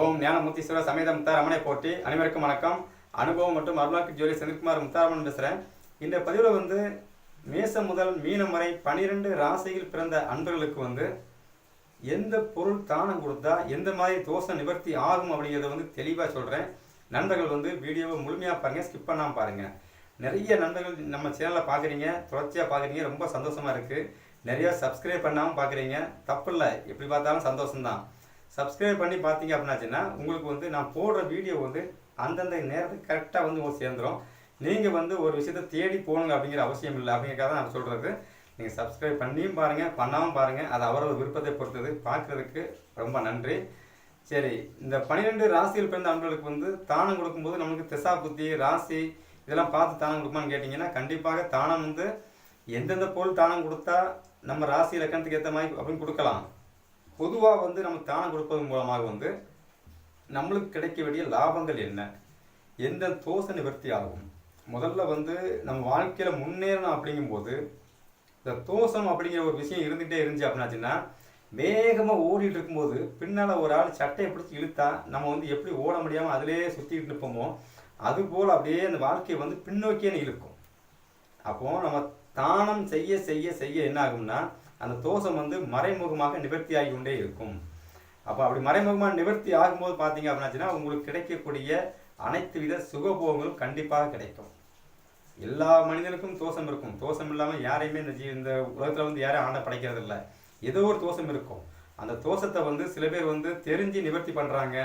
ஓம் ஞானமுத்தீஸ்வர சமேத முத்தாரமனை போட்டி அனைவருக்கும் வணக்கம். அனுபவம் மற்றும் அருளாக்கு ஜோலி செந்தில்குமார் முத்தாரமன் பேசுகிறேன் இந்த பதிவில் வந்து மேசம் முதல் மீனம் வரை பனிரெண்டு ராசியில் பிறந்த அன்பர்களுக்கு வந்து எந்த பொருள் தானம் கொடுத்தா எந்த மாதிரி தோஷம் நிவர்த்தி ஆகும் அப்படிங்கிறத வந்து தெளிவாக சொல்கிறேன் நண்பர்கள் வந்து வீடியோவை முழுமையாக பாருங்கள் ஸ்கிப் பண்ணாமல் பாருங்கள் நிறைய நண்பர்கள் நம்ம சேனலில் பார்க்குறீங்க தொடர்ச்சியாக பார்க்குறீங்க ரொம்ப சந்தோஷமாக இருக்குது நிறையா சப்ஸ்கிரைப் பண்ணாமல் பார்க்குறீங்க தப்பு இல்லை எப்படி பார்த்தாலும் சந்தோஷம்தான். சப்ஸ்கிரைப் பண்ணி பார்த்தீங்க அப்படின்னாச்சுன்னா உங்களுக்கு வந்து நான் போடுற வீடியோ வந்து அந்தந்த நேரத்துக்கு கரெக்டாக வந்து உங்களுக்கு சேர்ந்துடும் நீங்கள் வந்து ஒரு விஷயத்தை தேடி போகணுங்க அப்படிங்கிற அவசியம் இல்லை. அப்படிங்கிறக்காக நான் சொல்கிறது நீங்கள் சப்ஸ்கிரைப் பண்ணியும் பாருங்கள் பண்ணாமல் பாருங்கள் அது அவரோட விருப்பத்தை பொறுத்தது. பார்க்குறதுக்கு ரொம்ப நன்றி. சரி இந்த பன்னிரெண்டு ராசியில் பிறந்த அன்பர்களுக்கு வந்து தானம் கொடுக்கும்போது நமக்கு திசா புத்தி ராசி இதெல்லாம் பார்த்து தானம் கொடுக்குமான்னு கேட்டிங்கன்னா கண்டிப்பாக தானம் வந்து எந்தெந்த பொருள் தானம் கொடுத்தா நம்ம ராசி இலக்கணத்துக்கு ஏற்ற மாதிரி அப்படின்னு கொடுக்கலாம். பொதுவாக வந்து நம்ம தானம் கொடுப்பதன் மூலமாக வந்து நம்மளுக்கு கிடைக்க வேண்டிய லாபங்கள் என்ன? எந்த தோசை நிவர்த்தி ஆகும் முதல்ல வந்து நம்ம வாழ்க்கையில் முன்னேறணும் அப்படிங்கும்போது இந்த தோஷம் அப்படிங்கிற ஒரு விஷயம் இருந்துகிட்டே இருந்துச்சு அப்படின்னாச்சுன்னா வேகமாக ஓடிட்டு இருக்கும்போது பின்னால் ஒரு ஆள் சட்டையை பிடிச்சி இழுத்தா நம்ம வந்து எப்படி ஓட முடியாமல் அதிலே சுற்றிக்கிட்டு இருப்போமோ அதுபோல் அப்படியே அந்த வாழ்க்கையை வந்து பின்னோக்கியே இழுக்கும். அப்போது நம்ம தானம் செய்ய செய்ய செய்ய என்ன ஆகும்னா அந்த தோஷம் வந்து மறைமுகமாக நிவர்த்தி ஆகி கொண்டே இருக்கும். அப்போ அப்படி மறைமுகமாக நிவர்த்தி ஆகும்போது பார்த்தீங்க அப்படின்னாச்சுன்னா உங்களுக்கு கிடைக்கக்கூடிய அனைத்து வித சுகபோகங்களும் கண்டிப்பாக கிடைக்கும். எல்லா மனிதனுக்கும் தோஷம் இருக்கும். தோஷம் இல்லாமல் யாரையுமே இந்த ஜீ இந்த உலகத்தில் வந்து யாரும் ஆண்ட படைக்கிறது இல்லை ஏதோ ஒரு தோஷம் இருக்கும். அந்த தோஷத்தை வந்து சில பேர் வந்து தெரிஞ்சு நிவர்த்தி பண்ணுறாங்க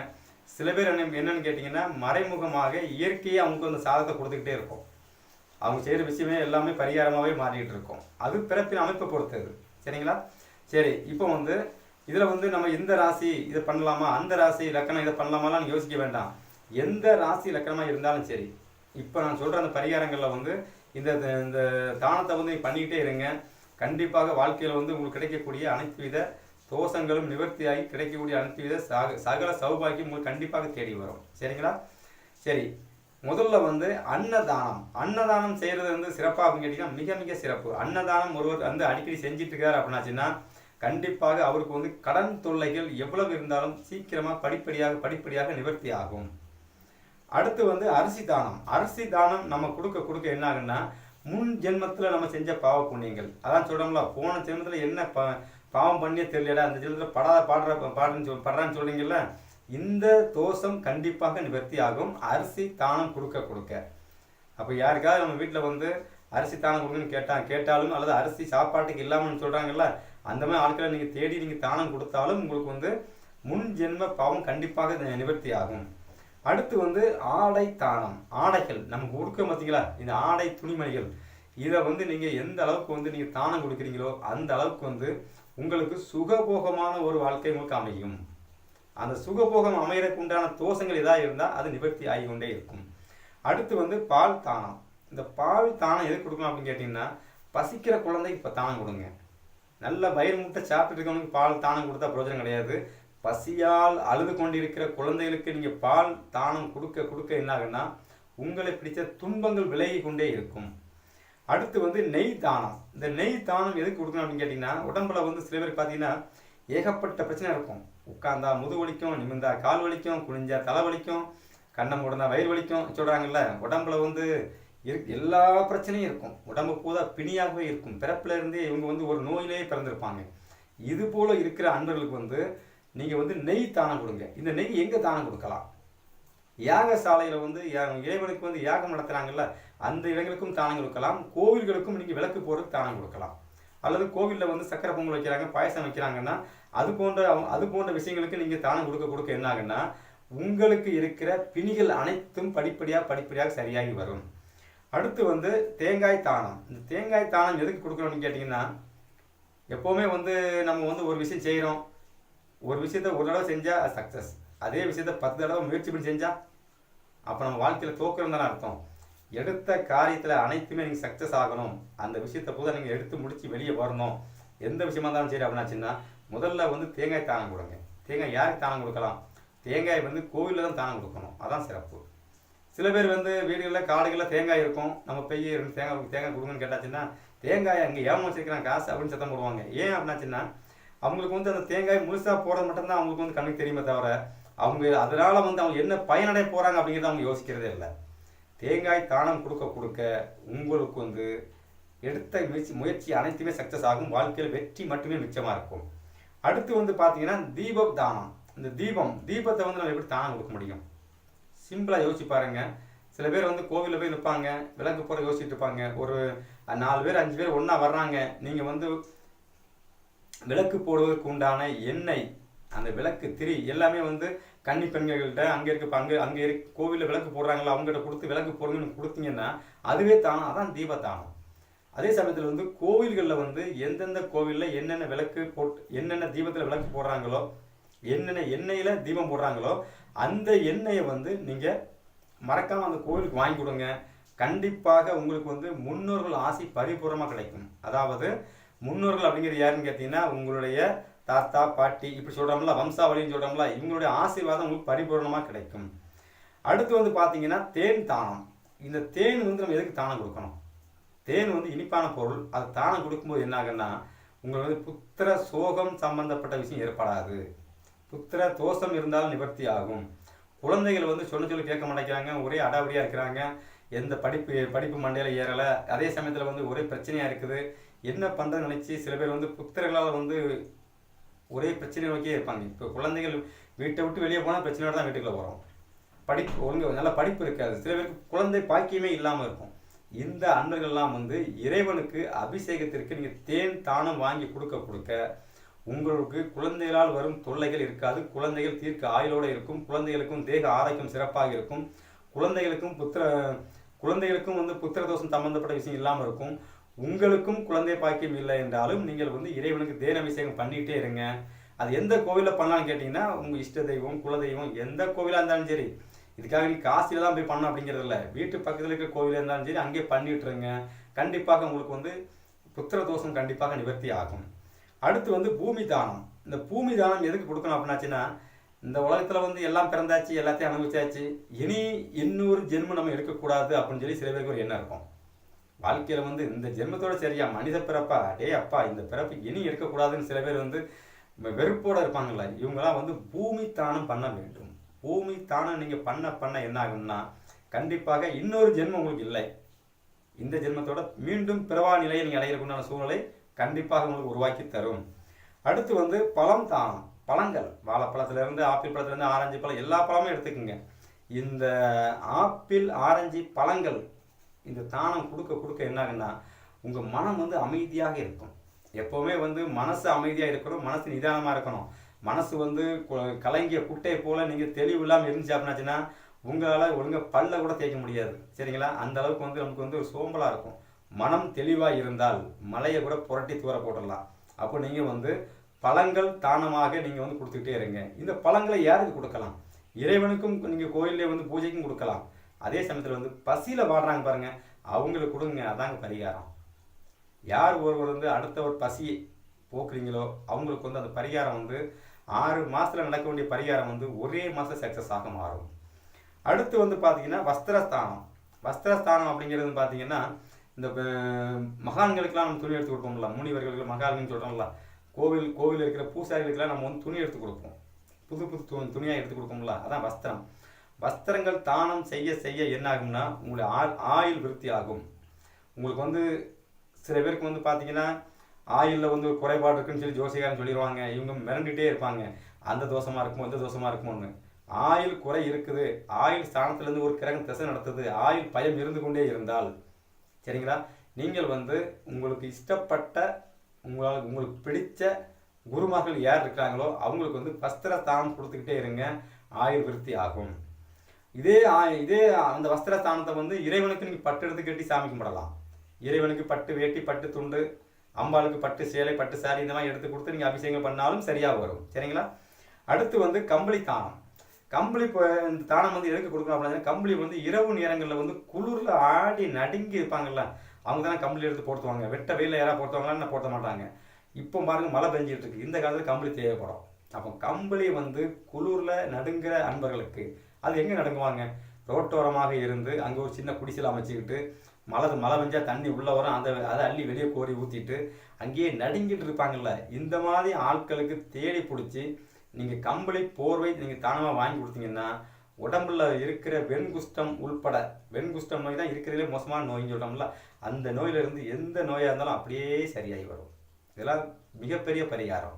சில பேர் என்ன என்னன்னு கேட்டிங்கன்னா மறைமுகமாக இயற்கையாக அவங்களுக்கு அந்த சாதத்தை கொடுத்துக்கிட்டே இருக்கும். அவங்க செய்கிற விஷயமே எல்லாமே பரிகாரமாகவே மாறிக்கிட்டு இருக்கும். அது பிறப்பின் அமைப்பை பொறுத்தது. சரிங்களா? சரி இப்போ வந்து இதில் வந்து நம்ம எந்த ராசி இதை பண்ணலாமா? அந்த ராசி லக்கணம் இதை பண்ணலாமாலாம் யோசிக்க வேண்டாம். எந்த ராசி லக்கணமாக இருந்தாலும் சரி இப்போ நான் சொல்கிற அந்த பரிகாரங்களில் வந்து இந்த இந்த தானத்தை வந்து பண்ணிக்கிட்டே இருங்க. கண்டிப்பாக வாழ்க்கையில் வந்து உங்களுக்கு கிடைக்கக்கூடிய அனைத்து வித தோஷங்களும் நிவர்த்தியாகி கிடைக்கக்கூடிய அனைத்து வித சக சகல சௌபாக்கியம் உங்களுக்கு கண்டிப்பாக தேடி வரும். சரிங்களா? சரி முதல்ல வந்து அன்னதானம். அன்னதானம் செய்கிறது வந்து சிறப்பாக அப்படின்னு கேட்டிங்கன்னா மிக மிக சிறப்பு. அன்னதானம் ஒருவர் வந்து அடிக்கடி செஞ்சுட்டு இருக்காரு அப்படின்னாச்சுன்னா கண்டிப்பாக அவருக்கு வந்து கடன் தொல்லைகள் எவ்வளவு இருந்தாலும் சீக்கிரமாக படிப்படியாக படிப்படியாக நிவர்த்தி ஆகும். அடுத்து வந்து அரிசி தானம். அரிசி தானம் நம்ம கொடுக்க கொடுக்க என்ன ஆகுன்னா முன் ஜென்மத்தில் நம்ம செஞ்ச பாவ புண்ணியங்கள். அதான் சொல்கிறோம்ல போன ஜென்மத்தில் என்ன ப பாவம் பண்ணியே தெரியலடா அந்த ஜென்மத்தில் படாத பாடுற பாடுன்னு சொல் படுறான்னு சொல்றீங்கல்ல இந்த தோஷம் கண்டிப்பாக நிவர்த்தி ஆகும் அரிசி தானம் கொடுக்க கொடுக்க. அப்போ யாருக்காவது நம்ம வீட்டில் வந்து அரிசி தானம் கொடுங்கன்னு கேட்டால் கேட்டாலும் அல்லது அரிசி சாப்பாட்டுக்கு இல்லாமல்னு சொல்கிறாங்கல்ல அந்த மாதிரி ஆட்களை நீங்கள் தேடி நீங்கள் தானம் கொடுத்தாலும் உங்களுக்கு வந்து முன் ஜென்ம பாவம் கண்டிப்பாக நிவர்த்தி ஆகும் அடுத்து வந்து ஆடை தானம் ஆடைகள். நமக்கு கொடுக்க பார்த்தீங்களா இந்த ஆடை துணிமணிகள். இதை வந்து நீங்கள் எந்த அளவுக்கு வந்து நீங்கள் தானம் கொடுக்குறீங்களோ அந்த அளவுக்கு வந்து உங்களுக்கு சுகபோகமான ஒரு வாழ்க்கை உங்களுக்கு அமையும். அந்த சுகபோகம் அமையறக்குண்டான தோஷங்கள் எதாக இருந்தால் அது நிவர்த்தி ஆகி கொண்டே இருக்கும். அடுத்து வந்து பால் தானம். இந்த பால் தானம் எதுக்கு கொடுக்கணும் அப்படின்னு கேட்டிங்கன்னா பசிக்கிற குழந்தைக்கு இப்போ தானம் கொடுங்க. நல்ல வயிறு முட்டை சாப்பிட்டு இருக்கவனுக்கு பால் தானம் கொடுத்தா பிரயோஜனம் கிடையாது. பசியால் அழுது கொண்டிருக்கிற குழந்தைகளுக்கு நீங்கள் பால் தானம் கொடுக்க கொடுக்க என்ன உங்களை பிடித்த துன்பங்கள் விலகி கொண்டே இருக்கும். அடுத்து வந்து நெய் தானம். இந்த நெய் தானம் எதுக்கு கொடுக்கணும் அப்படின்னு கேட்டிங்கன்னா உடம்புல வந்து சில பேர் பார்த்தீங்கன்னா ஏகப்பட்ட பிரச்சனை இருக்கும். உட்காந்தா முது வலிக்கும் நிமிந்தா கால் வலிக்கும் குனிஞ்சா தலை வலிக்கும் கண்ணை மூடந்தா வயிறு வலிக்கும் சொல்கிறாங்கல்ல உடம்புல வந்து இரு எல்லா பிரச்சனையும் இருக்கும். உடம்பு பூதா பிணியாகவே இருக்கும். பிறப்புல இருந்தே இவங்க வந்து ஒரு நோயிலேயே பிறந்திருப்பாங்க. இது போல் இருக்கிற அன்பர்களுக்கு வந்து நீங்கள் வந்து நெய் தானம் கொடுங்க. இந்த நெய் எங்கே தானம் கொடுக்கலாம்? யாக சாலையில் வந்து யா- இறைவனுக்கு வந்து யாகம் நடத்துகிறாங்கல்ல அந்த இடங்களுக்கும் தானம் கொடுக்கலாம். கோவில்களுக்கும் நீங்கள் விளக்கு போடுறது தானம் கொடுக்கலாம். அல்லது கோவிலில் வந்து சக்கரை பொங்கல் வைக்கிறாங்க பாயசம் வைக்கிறாங்கன்னா அது போன்ற அது போன்ற விஷயங்களுக்கு நீங்கள் தானம் கொடுக்க கொடுக்க என்ன ஆகுன்னா உங்களுக்கு இருக்கிற பிணிகள் அனைத்தும் படிப்படியாக படிப்படியாக சரியாகி வரும். அடுத்து வந்து தேங்காய் தானம். இந்த தேங்காய் தானம் எதுக்கு கொடுக்கணும்னு கேட்டிங்கன்னா எப்போவுமே வந்து நம்ம வந்து ஒரு விஷயம் செய்கிறோம் ஒரு விஷயத்த ஒரு தடவை செஞ்சால் சக்ஸஸ் அதே விஷயத்த பத்து தடவை முயற்சி பண்ணி செஞ்சால் அப்போ நம்ம வாழ்க்கையில் தோக்குறோம் தானே அர்த்தம். எடுத்த காரியத்தில் அனைத்துமே நீங்கள் சக்ஸஸ் ஆகணும். அந்த விஷயத்தை போதும் நீங்கள் எடுத்து முடித்து வெளியே வரணும். எந்த விஷயமா இருந்தாலும் சரி அப்படின்னாச்சுன்னா முதல்ல வந்து தேங்காய் தானம் கொடுங்க. தேங்காய் யாருக்கு தானம் கொடுக்கலாம்? தேங்காய் வந்து கோவிலில் தான் தானம் கொடுக்கணும். அதான் சிறப்பு. சில பேர் வந்து வீடுகளில் காடுகளில் தேங்காய் இருக்கும். நம்ம போய் ரெண்டு தேங்காய் தேங்காய் கொடுங்கன்னு கேட்டாச்சுன்னா தேங்காய் அங்கே ஏமாச்சிருக்கிறான் காசு அப்படின்னு சத்தம் போடுவாங்க. ஏன் அப்படின்னாச்சுன்னா அவங்களுக்கு வந்து அந்த தேங்காய் முழுசாக போடுறது மட்டும்தான் அவங்களுக்கு வந்து கண்ணுக்கு தெரியுமே தவிர அவங்க அதனால் வந்து அவங்க என்ன பயனடைய போகிறாங்க அப்படிங்கிறத அவங்க யோசிக்கிறதே இல்லை. தேங்காய் தானம் கொடுக்க கொடுக்க உங்களுக்கு வந்து எடுத்த முயற்சி முயற்சி அனைத்துமே சக்ஸஸ் ஆகும். வாழ்க்கையில் வெற்றி மட்டுமே மிச்சமாக இருக்கும். அடுத்து வந்து பார்த்தீங்கன்னா தீப தானம். இந்த தீபம் தீபத்தை வந்து நம்ம எப்படி தானம் கொடுக்க முடியும்? சிம்பிளாக யோசிச்சு பாருங்க. சில பேர் வந்து கோவிலில் போய் நிற்பாங்க விளக்கு போகிற யோசிச்சுட்டு இருப்பாங்க. ஒரு நாலு பேர் அஞ்சு பேர் ஒன்றா வர்றாங்க. நீங்கள் வந்து விளக்கு போடுவதற்கு உண்டான எண்ணெய் அந்த விளக்கு திரி எல்லாமே வந்து கன்னி பெண்கள்கிட்ட அங்கே இருக்க அங்கே அங்கே இருக்க. கோவிலில் விளக்கு போடுறாங்களா அவங்ககிட்ட கொடுத்து விளக்கு போடுங்கன்னு கொடுத்தீங்கன்னா அதுவே தானம் அதான் தீப தானம். அதே சமயத்தில் வந்து கோவில்களில் வந்து எந்தெந்த கோவிலில் என்னென்ன விளக்கு போட்டு என்னென்ன தீபத்தில் விளக்கு போடுறாங்களோ என்னென்ன எண்ணெயில் தீபம் போடுறாங்களோ அந்த எண்ணெயை வந்து நீங்கள் மறக்காமல் அந்த கோவிலுக்கு வாங்கி கொடுங்க. கண்டிப்பாக உங்களுக்கு வந்து முன்னோர்கள் ஆசை பரிபூர்ணமாக கிடைக்கும். அதாவது முன்னோர்கள் அப்படிங்கிறது யாருன்னு கேட்டிங்கன்னா உங்களுடைய தாத்தா பாட்டி இப்படி சொல்கிறோம்ல வம்சாவளின்னு சொல்கிறோம்ல இவங்களுடைய ஆசீர்வாதம் உங்களுக்கு பரிபூர்ணமாக கிடைக்கும். அடுத்து வந்து பார்த்தீங்கன்னா தேன் தானம். இந்த தேன் வந்து நம்ம எதுக்கு தானம் கொடுக்கணும்? தேன் வந்து இனிப்பான பொருள். அது தானம் கொடுக்கும்போது என்ன ஆகுன்னா உங்களுக்கு வந்து புத்திர சோகம் சம்பந்தப்பட்ட விஷயம் ஏற்படாது. புத்திர தோஷம் இருந்தாலும் நிவர்த்தி ஆகும். குழந்தைகள் வந்து சொன்ன சொல்லி கேட்க மாட்டேங்கிறாங்க ஒரே அடாவடியாக இருக்கிறாங்க எந்த படிப்பு படிப்பு மண்டையில் ஏறலை. அதே சமயத்தில் வந்து ஒரே பிரச்சனையாக இருக்குது. என்ன பண்ணுறதுன்னு நினச்சி சில பேர் வந்து புத்திரர்களால் வந்து ஒரே பிரச்சனை நோக்கியே இருப்பாங்க. இப்போ குழந்தைகள் வீட்டை விட்டு வெளியே போனால் பிரச்சனையோட தான் வீட்டுக்குள்ளே வரும் படிப்பு ஒழுங்கு நல்ல படிப்பு இருக்காது. சில பேருக்கு குழந்தை பாக்கியமே இல்லாமல் இருக்கும். இந்த அன்பர்கள்லாம் வந்து இறைவனுக்கு அபிஷேகத்திற்கு நீங்கள் தேன் தானம் வாங்கி கொடுக்க கொடுக்க உங்களுக்கு குழந்தைகளால் வரும் தொல்லைகள் இருக்காது. குழந்தைகள் தீர்க்க ஆயுளோடு இருக்கும். குழந்தைகளுக்கும் தேக ஆரோக்கியம் சிறப்பாக இருக்கும். குழந்தைகளுக்கும் புத்திர குழந்தைகளுக்கும் வந்து புத்திர தோஷம் சம்பந்தப்பட்ட விஷயம் இல்லாமல் இருக்கும். உங்களுக்கும் குழந்தை பாக்கியம் இல்லை என்றாலும் நீங்கள் வந்து இறைவனுக்கு தேன அபிஷேகம் பண்ணிக்கிட்டே இருங்க. அது எந்த கோவிலில் பண்ணலாம்னு கேட்டிங்கன்னா உங்கள் இஷ்ட தெய்வம் குலதெய்வம் எந்த கோவிலாக இருந்தாலும் சரி இதுக்காக நீ காசில தான் போய் பண்ணணும் அப்படிங்கிறது இல்லை. வீட்டு பக்கத்தில் இருக்கிற கோவிலாக இருந்தாலும் சரி அங்கேயே பண்ணிட்டுருங்க. கண்டிப்பாக உங்களுக்கு வந்து புத்திர தோஷம் கண்டிப்பாக நிவர்த்தி ஆகும். அடுத்து வந்து பூமி தானம். இந்த பூமி தானம் எதுக்கு கொடுக்கணும் அப்படின்னாச்சுன்னா இந்த உலகத்தில் வந்து எல்லாம் பிறந்தாச்சு எல்லாத்தையும் அனுபவிச்சாச்சு. இனி இன்னொரு ஜென்மம் நம்ம எடுக்கக்கூடாது அப்படின்னு சொல்லி சில பேருக்கு ஒரு எண்ணம் இருக்கும். வாழ்க்கையில் வந்து இந்த ஜென்மத்தோட சரியா மனித பிறப்பா? டே அப்பா இந்த பிறப்பு இனி எடுக்கக்கூடாதுன்னு சில பேர் வந்து வெறுப்போட இருப்பாங்கல்ல. இவங்கெல்லாம் வந்து பூமி தானம் பண்ண வேண்டும். பூமி தானம் நீங்கள் பண்ண பண்ண என்ன ஆகும்னா கண்டிப்பாக இன்னொரு ஜென்மம் உங்களுக்கு இல்லை. இந்த ஜென்மத்தோட மீண்டும் பிறவா நிலையை நீங்கள் அடையிறதுக்குண்டான சூழ்நிலை கண்டிப்பாக உங்களுக்கு உருவாக்கி தரும். அடுத்து வந்து பழம் தானம் பழங்கள். வாழைப்பழத்துலேருந்து ஆப்பிள் பழத்துலேருந்து ஆரஞ்சு பழம் எல்லா பழமும் எடுத்துக்கோங்க. இந்த ஆப்பிள் ஆரஞ்சு பழங்கள் இந்த தானம் கொடுக்க கொடுக்க என்னாகுன்னா உங்கள் மனம் வந்து அமைதியாக இருக்கும். எப்போவுமே வந்து மனசு அமைதியாக இருக்கணும் மனசு நிதானமாக இருக்கணும். மனசு வந்து கு- கலங்கிய குட்டையை போல் நீங்கள் தெளிவு இல்லாமல் இருந்துச்சு அப்படின்னாச்சுன்னா உங்களால் ஒழுங்காக பல்ல கூட தேய்க்க முடியாது. சரிங்களா? அந்த அளவுக்கு வந்து நமக்கு வந்து ஒரு சோம்பலாக இருக்கும். மனம் தெளிவாக இருந்தால் மலையை கூட புரட்டி தூர போட்டுடலாம். அப்போ நீங்கள் வந்து பழங்கள் தானமாக நீங்கள் வந்து கொடுத்துக்கிட்டே இருங்க. இந்த பழங்களை யாருக்கு கொடுக்கலாம்? இறைவனுக்கும் நீங்கள் கோயிலே வந்து பூஜைக்கும் கொடுக்கலாம். அதே சமயத்தில் வந்து பசியில் வாடுறாங்க பாருங்கள் அவங்களுக்கு கொடுங்க அதாங்க பரிகாரம். யார் ஒருவர் வந்து அடுத்த ஒரு பசியை போக்குறீங்களோ அவங்களுக்கு வந்து அந்த பரிகாரம் வந்து ஆறு மாதத்தில் நடக்க வேண்டிய பரிகாரம் வந்து ஒரே மாதம் சக்ஸஸ் ஆக மாறும். அடுத்து வந்து பார்த்தீங்கன்னா வஸ்திரஸ்தானம். வஸ்திரஸ்தானம் அப்படிங்கிறது பார்த்தீங்கன்னா இந்த மகான்களுக்கெல்லாம் நம்ம துணி எடுத்து கொடுப்போம்ல முனிவர்களுக்கு மகான்கள் சொல்கிறோம்ல கோவில் கோவில் இருக்கிற பூசாரிகளுக்கெல்லாம் நம்ம வந்து துணி எடுத்து கொடுப்போம். புது புது து துணியாக எடுத்து கொடுப்போம்ல அதான் வஸ்திரம். வஸ்திரங்கள் தானம் செய்ய செய்ய என்ன ஆகும்னா உங்களுடைய ஆ- ஆயுள் விருத்தி ஆகும். உங்களுக்கு வந்து சில பேருக்கு வந்து பார்த்தீங்கன்னா ஆயிலில் வந்து ஒரு குறைபாடு இருக்குன்னு சொல்லி ஜோசிகாரன் சொல்லிடுவாங்க இவங்க மிரண்டுட்டே இருப்பாங்க. அந்த தோஷமா இருக்குமோ இந்த தோஷமா இருக்குமோன்னு. ஆயில் குறை இருக்குது. ஆயுள் ஸ்தானத்திலிருந்து ஒரு கிரகம் திசை நடத்துது. ஆயில் பயம் இருந்து கொண்டே இருந்தால் சரிங்களா? நீங்கள் வந்து உங்களுக்கு இஷ்டப்பட்ட உங்களால் உங்களுக்கு பிடித்த குருமார்கள் யார் இருக்கிறாங்களோ அவங்களுக்கு வந்து வஸ்திர ஸ்தானம் கொடுத்துக்கிட்டே இருங்க. ஆயுள் விருத்தி ஆகும். இதே இதே அந்த வஸ்திர ஸ்தானத்தை வந்து இறைவனுக்கு நீங்கள் பட்டு எடுத்து கட்டி சாமி கும்பிடலாம். இறைவனுக்கு பட்டு வேட்டி பட்டு துண்டு அம்பாளுக்கு பட்டு சேலை பட்டு சாரி இந்த மாதிரி எடுத்து கொடுத்து நீங்கள் அபிஷேகம் பண்ணாலும் சரியாக வரும். சரிங்களா? அடுத்து வந்து கம்பளி தானம். கம்பளி இப்போ இந்த தானம் வந்து எதுக்கு கொடுக்கணும் அப்படின்னா கம்பளி வந்து இரவு நேரங்களில் வந்து குளிரில் ஆடி நடுங்கி இருப்பாங்கல்ல அவங்க தானே கம்பளி எடுத்து போட்டுவாங்க. வெட்ட வெயில யாராவது போட்டுவாங்களான்னு போட்ட மாட்டாங்க. இப்போ பாருங்கள் மழை பெஞ்சிட்டு இருக்கு. இந்த காலத்தில் கம்பளி தேவைப்படும். அப்போ கம்பளி வந்து குளிரில் நடுங்கிற அன்பர்களுக்கு அது எங்கே நடுங்குவாங்க? ரோட்டோரமாக இருந்து அங்கே ஒரு சின்ன குடிசையில் அமைச்சிக்கிட்டு மழை மழை பெஞ்சா தண்ணி உள்ளே வரும். அந்த அதை அள்ளி வெளியே கோரி ஊற்றிட்டு அங்கேயே நடுங்கிட்டு இருப்பாங்கல்ல. இந்த மாதிரி ஆட்களுக்கு தேடி பிடிச்சி நீங்கள் கம்பளி போர்வை நீங்கள் தானமாக வாங்கி கொடுத்தீங்கன்னா உடம்புல இருக்கிற வெண்குஷ்டம் உள்பட வெண்குஷ்டம் நோய் தான் இருக்கிறதுலே மோசமான நோய்னு சொல்கிறோம்ல அந்த நோயிலிருந்து எந்த நோயாக இருந்தாலும் அப்படியே சரியாகி வரும். இதெல்லாம் மிகப்பெரிய பரிகாரம்.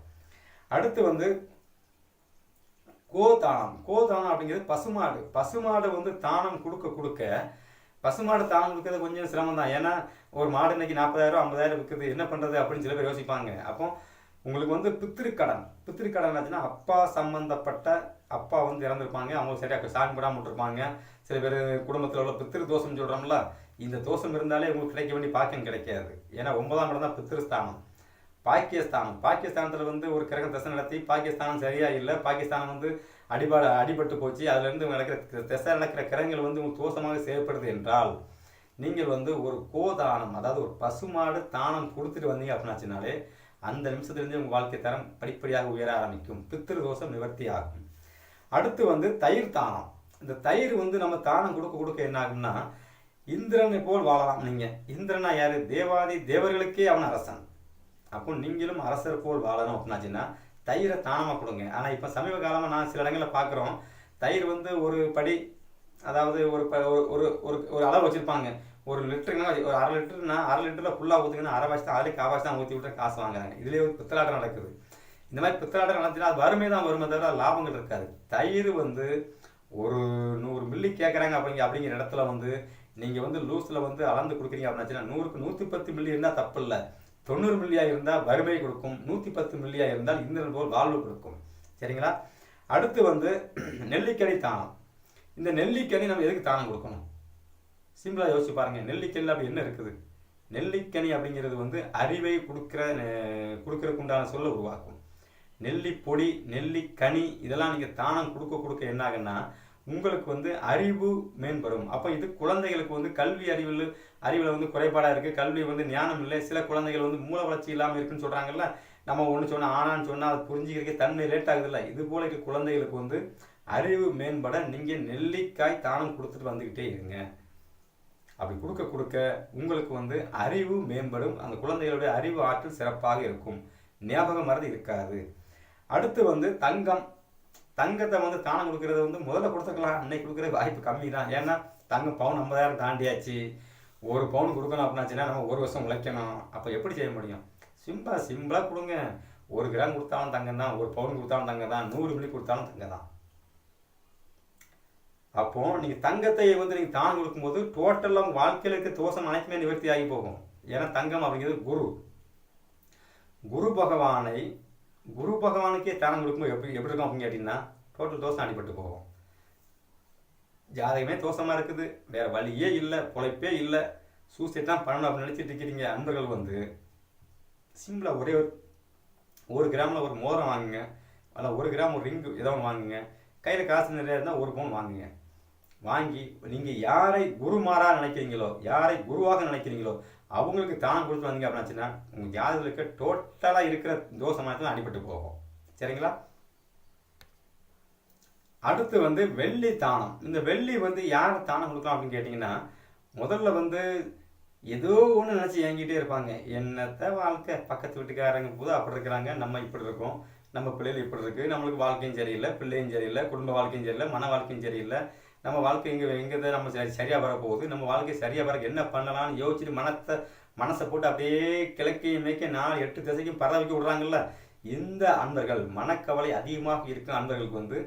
அடுத்து வந்து கோதானம். கோதானம் அப்படிங்கிறது பசுமாடு. பசுமாடு வந்து தானம் கொடுக்க கொடுக்க பசுமாடு தானம் விற்கிறது கொஞ்சம் சிரமம் தான் ஏன்னா ஒரு மாடு இன்னைக்கு நாற்பதாயிரம் ஐம்பதாயிரம் விற்கிறது. என்ன பண்ணுறது அப்படின்னு சில பேர் யோசிப்பாங்க. அப்போ உங்களுக்கு வந்து பித்திருக்கடன். பித்திருக்கடன் ஆச்சுன்னா அப்பா சம்மந்தப்பட்ட அப்பா வந்து இறந்துருப்பாங்க. அவங்க சரியாக சாமி போடாமல் விட்டுருப்பாங்க. சில பேர் குடும்பத்தில் உள்ள பித்திரு தோஷம் சொல்கிறோம்ல இந்த தோஷம் இருந்தாலே உங்களுக்கு கிடைக்க வேண்டிய பாக்கியம் கிடைக்காது. ஏன்னா ஒன்பதாம் இடம் தான் பித்திருஸ்தானம். பாக்கியஸ்தானம். பாகிஸ்தானத்தில் வந்து ஒரு கிரக தசை நடத்தி பாகிஸ்தானம் சரியாக இல்லை பாகிஸ்தானம் வந்து அடிபாடு அடிபட்டு போச்சு. அதுலேருந்து நடக்கிற திசை நடக்கிற கிரகங்கள் வந்து உங்களுக்கு தோஷமாக செயல்படுது என்றால் நீங்கள் வந்து ஒரு கோதானம் அதாவது ஒரு பசுமாடு தானம் கொடுத்துட்டு வந்தீங்க அப்படின்னாச்சுனாலே அந்த நிமிஷத்துலேருந்து உங்கள் வாழ்க்கை தரம் படிப்படியாக உயர ஆரம்பிக்கும். பித்திரு தோஷம் நிவர்த்தி ஆகும். அடுத்து வந்து தயிர் தானம். இந்த தயிர் வந்து நம்ம தானம் கொடுக்க கொடுக்க என்ன ஆகும்னா இந்திரனை போல் வாழலாம் நீங்கள் இந்திரனா யார்? தேவாதி தேவர்களுக்கே அவன் அரசன். அப்போ நீங்களும் அரசர் போல் வாழணும் அப்படின்னாச்சுன்னா தயிரை தானமாக கொடுங்க. ஆனால் இப்போ சமீப காலமாக நான் சில இடங்களில் பார்க்குறோம் தயிர் வந்து ஒரு படி அதாவது ஒரு ப ஒரு ஒரு ஒரு அளவு வச்சுருப்பாங்க. ஒரு லிட்டருனா ஒரு அரை லிட்டர்னா அரை லிட்டரில் ஃபுல்லாக ஊற்றுங்கன்னா அரை வாசி தான் அதுலேயே காவாசி தான் ஊற்றி விட்டு காசு வாங்குறாங்க. இதுலேயே ஒரு பித்தலாட்டம் நடக்குது. இந்த மாதிரி பித்தலாட்டம் நடந்துச்சுன்னா அது வறுமை தான் வருமே தவிர லாபங்கள் இருக்காது. தயிர் வந்து ஒரு நூறு மில்லி கேட்குறாங்க அப்படிங்க அப்படிங்கிற இடத்துல வந்து நீங்கள் வந்து லூஸில் வந்து அளந்து கொடுக்குறீங்க அப்படின்னாச்சுன்னா நூறுக்கு நூற்றி பத்து மில்லி இருந்தால் தப்பு இல்லை தொண்ணூறு மில்லியாக இருந்தால் வறுமை கொடுக்கும் நூற்றி பத்து மில்லியாக இருந்தால் இந்திரன் போல் வாழ்வு கொடுக்கும். சரிங்களா? அடுத்து வந்து நெல்லிக்கனி தானம். இந்த நெல்லிக்கனி நம்ம எதுக்கு தானம் கொடுக்கணும்? சிம்பிளாக யோசிச்சு பாருங்கள் நெல்லிக்கனியில் அப்படி என்ன இருக்குது? நெல்லிக்கனி அப்படிங்கிறது வந்து அறிவை கொடுக்குற கொடுக்கறதுக்கு உண்டான சொல்ல உருவாக்கும். நெல்லி பொடி நெல்லிக்கனி இதெல்லாம் நீங்கள் தானம் கொடுக்க கொடுக்க என்ன ஆகுன்னா உங்களுக்கு வந்து அறிவு மேம்படும். அப்போ இது குழந்தைகளுக்கு வந்து கல்வி அறிவில் அறிவில் வந்து குறைபாடாக இருக்குது கல்வி வந்து ஞானம் இல்லை. சில குழந்தைகள் வந்து மூல வளர்ச்சி இல்லாமல் இருக்குன்னு சொல்கிறாங்கல்ல நம்ம ஒன்று சொன்னால் ஆனான்னு சொன்னால் அது புரிஞ்சுக்கிறதுக்கு தன்மை லேட் ஆகுதுல்ல இது போல இருக்க குழந்தைகளுக்கு வந்து அறிவு மேம்பட நீங்கள் நெல்லிக்காய் தானம் கொடுத்துட்டு வந்துக்கிட்டே இருங்க. அப்படி கொடுக்க கொடுக்க உங்களுக்கு வந்து அறிவு மேம்படும். அந்த குழந்தைகளுடைய அறிவு ஆற்றல் சிறப்பாக இருக்கும். ஞாபகம் மறதி இருக்காது. அடுத்து வந்து தங்கம் தங்கத்தை வந்து தானம் கொடுக்கறது வந்து முதல்ல கொடுத்துக்கலாம். அன்னைக்கு கொடுக்குற வாய்ப்பு கம்மி தான் ஏன்னா தங்கம் பவுன் ஐம்பதாயிரம் தாண்டியாச்சு. ஒரு பவுன் கொடுக்கணும் அப்படின்னாச்சுன்னா நம்ம ஒரு வருஷம் உழைக்கணும். அப்போ எப்படி செய்ய முடியும்? சிம்பிளாக சிம்பிளாக கொடுங்க. ஒரு கிராம் கொடுத்தாலும் தங்கம் தான் ஒரு பவுன் கொடுத்தாலும் தங்கம் தான் நூறு மில்லி கொடுத்தாலும் தங்கம் தான் அப்போ நீங்கள் தங்கத்தை வந்து நீங்கள் தானம் கொடுக்கும்போது டோட்டலாக உங்கள் வாழ்க்கையில் இருக்க தோஷம் அனைத்துமே நிவர்த்தி ஆகி போகும். ஏன்னா தங்கம் அப்படிங்கிறது குரு. குரு பகவானை குரு பகவானுக்கே தானம் கொடுக்கும்போது எப்படி எப்படி இருக்கும் அப்படின்னு கேட்டிங்கன்னா டோட்டல் தோசம் அடிபட்டு போகும். ஜாதகமே தோசமாக இருக்குது. வேறு வழியே இல்லை பொழைப்பே இல்லை. சூசைட் தான் பண்ணணும் அப்படின்னு நினச்சிட்டு இருக்கிறீங்க அன்பர்கள் வந்து சிம்பிளாக ஒரே ஒரு ஒரு கிராமில் ஒரு மோதிரம் வாங்குங்க. அல்ல ஒரு கிராம் ஒரு ரிங்கு ஏதோ ஒன்று வாங்குங்க. கையில் காசு நிறையா இருந்தால் ஒரு பவுன் வாங்குங்க. வாங்கி நீங்கள் யாரை குருமாராக நினைக்கிறீங்களோ யாரை குருவாக நினைக்கிறீங்களோ அவங்களுக்கு தானம் கொடுத்து வந்தீங்க அப்படின்னாச்சுன்னா உங்கள் ஜாதகத்துக்கு டோட்டலாக இருக்கிற தோஷமாக அடிபட்டு போகும். சரிங்களா? அடுத்து வந்து வெள்ளி தானம். இந்த வெள்ளி வந்து யார் தானம் கொடுக்கலாம் அப்படின்னு கேட்டிங்கன்னா முதல்ல வந்து ஏதோ ஒன்று நினச்சி இயங்கிட்டே இருப்பாங்க. என்னத்த வாழ்க்கை? பக்கத்து வீட்டுக்காரங்க போது அப்படி இருக்கிறாங்க நம்ம இப்படி இருக்கோம் நம்ம பிள்ளைகள் இப்படி இருக்குது நம்மளுக்கு வாழ்க்கையும் சரியில்லை பிள்ளையும் சரியில்லை குடும்ப வாழ்க்கையும் சரியில்லை மன வாழ்க்கையும் சரியில்லை நம்ம வாழ்க்கை இங்கே எங்கே நம்ம சரி சரியாக வரப்போகுது? நம்ம வாழ்க்கை சரியாக வர என்ன பண்ணலாம்னு யோசிச்சுட்டு மனத்தை மனசை போட்டு அப்படியே கிழக்கையும் மேய்க்க நாலு எட்டு திசைக்கும் பரவிக்க விடுறாங்கல்ல? இந்த அன்பர்கள் மனக்கவலை அதிகமாக இருக்கும் அன்பர்களுக்கு வந்து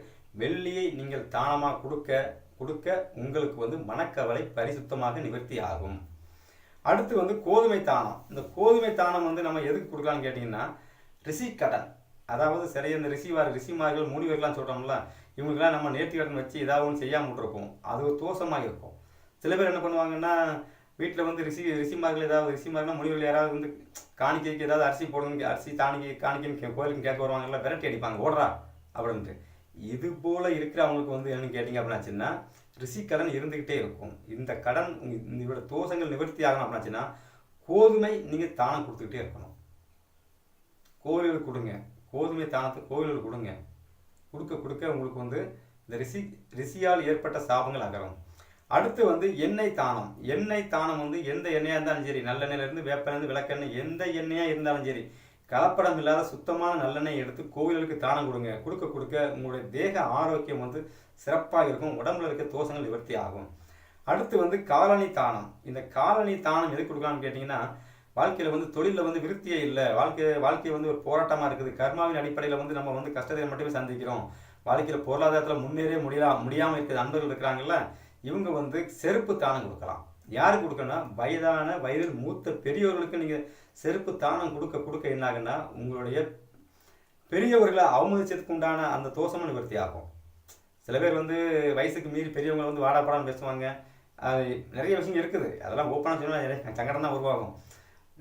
வெள்ளியை நீங்கள் தானமாக கொடுக்க கொடுக்க உங்களுக்கு வந்து மனக்கவலை பரிசுத்தமாக நிவர்த்தி ஆகும். அடுத்து வந்து கோதுமை தானம். இந்த கோதுமை தானம் வந்து நம்ம எதுக்கு கொடுக்கலாம்னு கேட்டிங்கன்னா ரிஷி கடன் அதாவது சரியா இந்த ரிஷிவார் ரிஷிமார்கள் முனிவர்கள்லாம் சொல்கிறோம்ல இவங்களுக்குலாம் நம்ம நேர்த்தி கடன் வச்சு ஏதாவது ஒன்று செய்யாமல் விட்ருப்போம் அது ஒரு தோஷமாக இருக்கும். சில பேர் என்ன பண்ணுவாங்கன்னா வீட்டில் வந்து ரிஷி ரிஷிமார்கள் ஏதாவது ரிஷிமார்கள்னா முனிவர்கள் யாராவது வந்து காணிக்கைக்கு ஏதாவது அரிசி போடணும் அரிசி தானிக்கை காணிக்கைன்னு கோயிலுக்கு கேட்க வருவாங்கல்ல விரட்டி அடிப்பாங்க ஓடுறா அப்படின்ட்டு. இது போல் இருக்கிற அவங்களுக்கு வந்து என்னன்னு கேட்டிங்க அப்படின்னாச்சுன்னா ரிஷி கடன் இருந்துக்கிட்டே இருக்கும். இந்த கடன் இதோட தோஷங்கள் நிவர்த்தி ஆகணும் அப்படின்னாச்சுன்னா கோதுமை நீங்கள் தானம் கொடுத்துக்கிட்டே இருக்கணும். கோவில்கள் கொடுங்க. கோதுமை தானத்தை கோவில்கள் கொடுங்க. கொடுக்க கொடுக்க உங்களுக்கு வந்து இந்த ரிஷி ரிஷியால் ஏற்பட்ட சாபங்கள் அகரும் அடுத்து வந்து எண்ணெய் தானம். எண்ணெய் தானம் வந்து எந்த எண்ணெயாக இருந்தாலும் சரி நல்லெண்ணெயிலேருந்து வேப்பெண்ணெய் விளக்கெண்ணெய் எந்த எண்ணெயாக இருந்தாலும் சரி கலப்படம் இல்லாத சுத்தமான நல்லெண்ணெய் எடுத்து கோவில்களுக்கு தானம் கொடுங்க. கொடுக்க கொடுக்க உங்களுடைய தேக ஆரோக்கியம் வந்து சிறப்பாக இருக்கும். உடம்புல இருக்க தோஷங்கள் நிவர்த்தி ஆகும். அடுத்து வந்து காலனி தானம். இந்த காலனி தானம் எது கொடுக்கலாம்னு கேட்டிங்கன்னா வாழ்க்கையில் வந்து தொழிலில் வந்து விருத்தியே இல்லை. வாழ்க்கை வாழ்க்கை வந்து ஒரு போராட்டமாக இருக்குது. கர்மாவின் அடிப்படையில் வந்து நம்ம வந்து கஷ்டத்தை மட்டுமே சந்திக்கிறோம். வாழ்க்கையில் பொருளாதாரத்தில் முன்னேறே முடியலாம் முடியாமல் இருக்கிற நண்பர்கள் இருக்கிறாங்கல்ல இவங்க வந்து செருப்பு தானம் கொடுக்கலாம். யாருக்கு கொடுக்கணும்னா வயதான வயதில் மூத்த பெரியவர்களுக்கு நீங்கள் செருப்பு தானம் கொடுக்க கொடுக்க என்ன ஆகுன்னா உங்களுடைய பெரியவர்களை அவமதிச்சதுக்கு உண்டான அந்த தோஷமும் நிவர்த்தி ஆகும். சில பேர் வந்து வயசுக்கு மீறி பெரியவங்க வந்து வாடாப்படான்னு பேசுவாங்க. அது நிறைய விஷயம் இருக்குது. அதெல்லாம் ஓப்பனாக சொன்னால் சங்கடம் தான் உருவாகும்.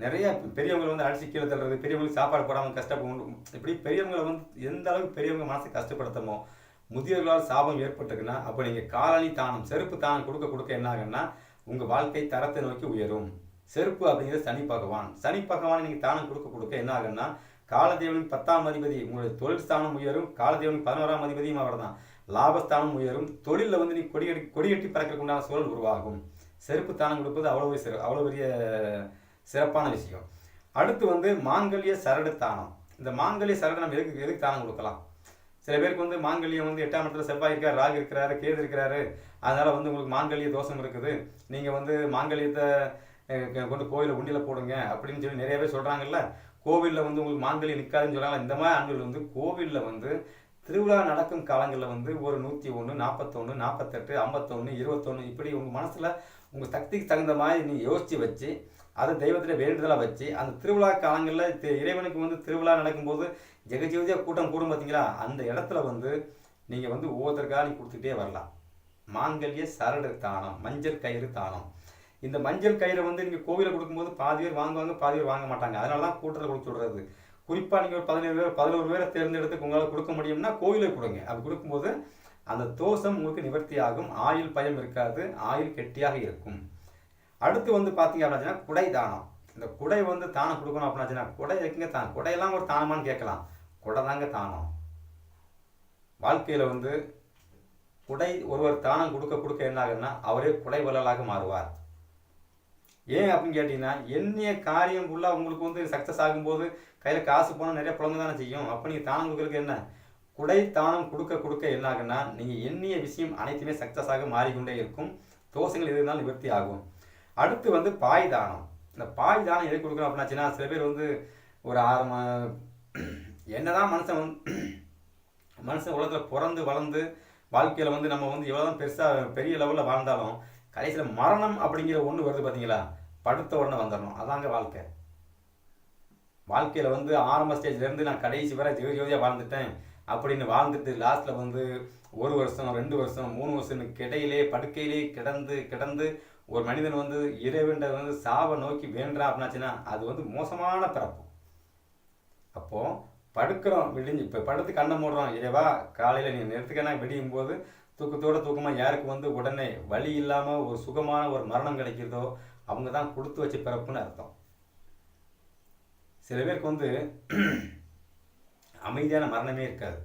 நிறைய பெரியவங்களை வந்து அடிச்சு கீழே தள்ளுறது பெரியவங்களுக்கு சாப்பாடு போடாமல் கஷ்டப்படும் இப்படி பெரியவங்களை வந்து எந்த அளவுக்கு பெரியவங்க மனசை கஷ்டப்படுத்தமோ முதியோர்களால் சாபம் ஏற்பட்டிருக்குன்னா அப்போ நீங்கள் காலனி தானம் செருப்பு தானம் கொடுக்க கொடுக்க என்ன ஆகுன்னா உங்கள் வாழ்க்கை தரத்தை நோக்கி உயரும். செருப்பு அப்படிங்கிறது சனி பகவான். சனி பகவான் நீங்கள் தானம் கொடுக்க கொடுக்க என்ன ஆகுன்னா காலதேவனின் பத்தாம் அதிபதி உங்களுடைய தொழில் ஸ்தானம் உயரும் காலதேவனின் பதினோராம் அதிபதியும் அவர் தான் லாபஸ்தானம் உயரும் தொழிலில் வந்து நீ கொடியடி கொடியட்டி பறக்கிறதுக்கு உண்டான சூழல் உருவாகும். செருப்பு தானம் கொடுப்பது அவ்வளோ சிற அவ்வளோ பெரிய சிறப்பான விஷயம். அடுத்து வந்து மாங்கல்ய சரடு தானம். இந்த மாங்கல்ய சரடு நம்ம எதுக்கு எதுக்கு தானம் கொடுக்கலாம்? சில பேருக்கு வந்து மாங்கல்யம் வந்து எட்டாம் இடத்துல செவ்வாய் இருக்கார் ராகு இருக்கிறாரு கேது இருக்கிறாரு. அதனால் வந்து உங்களுக்கு மாங்கல்ய தோஷம் இருக்குது. நீங்கள் வந்து மாங்கல்யத்தை கொண்டு கோவிலில் உண்டியில் போடுங்க அப்படின்னு சொல்லி நிறைய பேர் சொல்கிறாங்கல்ல கோவிலில் வந்து உங்களுக்கு மாங்கல்யம் நிற்காதுன்னு சொல்கிறாங்க இந்த மாதிரி ஆண்கள் வந்து கோவிலில் வந்து திருவிழா நடக்கும் காலங்களில் வந்து ஒரு நூற்றி ஒன்று நாற்பத்தொன்று நாற்பத்தெட்டு ஐம்பத்தொன்று இருபத்தொன்று இப்படி உங்கள் மனசில் உங்கள் சக்திக்கு தகுந்த மாதிரி நீ யோசித்து வச்சு அதை தெய்வத்தில் வேண்டுதலாக வச்சு அந்த திருவிழா காலங்களில் இறைவனுக்கு வந்து திருவிழா நடக்கும்போது ஜெகஜீவதியாக கூட்டம் கூடும் பார்த்தீங்களா அந்த இடத்துல வந்து நீங்கள் வந்து ஒவ்வொருத்தருக்காக நீ கொடுத்துட்டே வரலாம். மாங்கல்ய சரடு தானம் மஞ்சள் கயிறு தானம். இந்த மஞ்சள் கயிறை வந்து நீங்கள் கோவிலில் கொடுக்கும்போது பாதி பேர் வாங்குவாங்க பாதி பேர் வாங்க மாட்டாங்க. அதனால தான் கூட்டத்தில் கொடுத்து விடுறது குறிப்பாக நீங்கள் ஒரு பதினேழு பேர் பதினோரு பேரை தேர்ந்தெடுத்து உங்களால் கொடுக்க முடியும்னா கோவிலே கொடுங்க. அப்படி கொடுக்கும்போது அந்த தோஷம் உங்களுக்கு நிவர்த்தி ஆகும் ஆயுள் பயம் இருக்காது ஆயுள் கெட்டியாக இருக்கும். அடுத்து வந்து பார்த்தீங்க அப்படின்னா குடை தானம். இந்த குடை வந்து தானம் கொடுக்கணும் அப்படின்னாச்சுன்னா குடை இருக்குங்க தான்? குடையெல்லாம் ஒரு தானமானு கேட்கலாம். குடை தாங்க தானம். வாழ்க்கையில் வந்து குடை ஒருவர் தானம் கொடுக்க கொடுக்க என்ன ஆகுதுன்னா அவரே குடை வள்ளலாக மாறுவார். ஏன் அப்படின்னு கேட்டிங்கன்னா எண்ணிய காரியம் ஃபுல்லாக உங்களுக்கு வந்து சக்ஸஸ் ஆகும்போது கையில் காசு போனால் நிறைய புழங்க தானே செய்யும். அப்போ நீங்கள் தானம் கொடுக்குறதுக்கு என்ன? குடை தானம் கொடுக்க கொடுக்க என்ன ஆகுன்னா நீங்கள் எண்ணிய விஷயம் அனைத்துமே சக்ஸஸ் ஆக மாறிக்கொண்டே இருக்கும். தோஷங்கள் எது இருந்தாலும் நிவர்த்தி ஆகும். அடுத்து வந்து பாய் தானம் இந்த பாய் தானம் எது கொடுக்கணும் அப்படின்னாச்சுன்னா சில பேர் வந்து ஒரு ஆறு மா என்னதான் மனுஷன் வந்து மனுஷன் உலகத்தில் பிறந்து வளர்ந்து வாழ்க்கையில் வந்து நம்ம வந்து எவ்வளோதான் பெருசாக பெரிய லெவலில் வாழ்ந்தாலும் கடைசியில் மரணம் அப்படிங்கிற ஒன்று வருது பார்த்தீங்களா படுத்த உடனே வந்துடணும் அதாங்க வாழ்க்கை. வாழ்க்கையில் வந்து ஆரம்ப ஸ்டேஜ்லேருந்து நான் கடைசி வரை ஜோதி ஜோதியாக வாழ்ந்துட்டேன் அப்படின்னு வாழ்ந்துட்டு லாஸ்ட்டில் வந்து ஒரு வருஷம் ரெண்டு வருஷம் மூணு வருஷம் கிடையிலே படுக்கையிலே கிடந்து கிடந்து ஒரு மனிதன் வந்து இறைவன்ட வந்து சாவை நோக்கி வேண்டா அப்படின்னாச்சுன்னா அது வந்து மோசமான பிறப்பு. அப்போது படுக்கிறோம் விடிஞ்சு இப்போ படுத்து கண்ணை மூடுறோம் இறைவா காலையில் நீ நிறுத்துக்கனா விடியும் போது தூக்கத்தோட தூக்கமாக யாருக்கு வந்து உடனே வலி இல்லாமல் ஒரு சுகமான ஒரு மரணம் கிடைக்கிறதோ அவங்க தான் கொடுத்து வச்ச பிறப்புன்னு அர்த்தம். சில பேருக்கு வந்து அமைதியான மரணமே இருக்காது.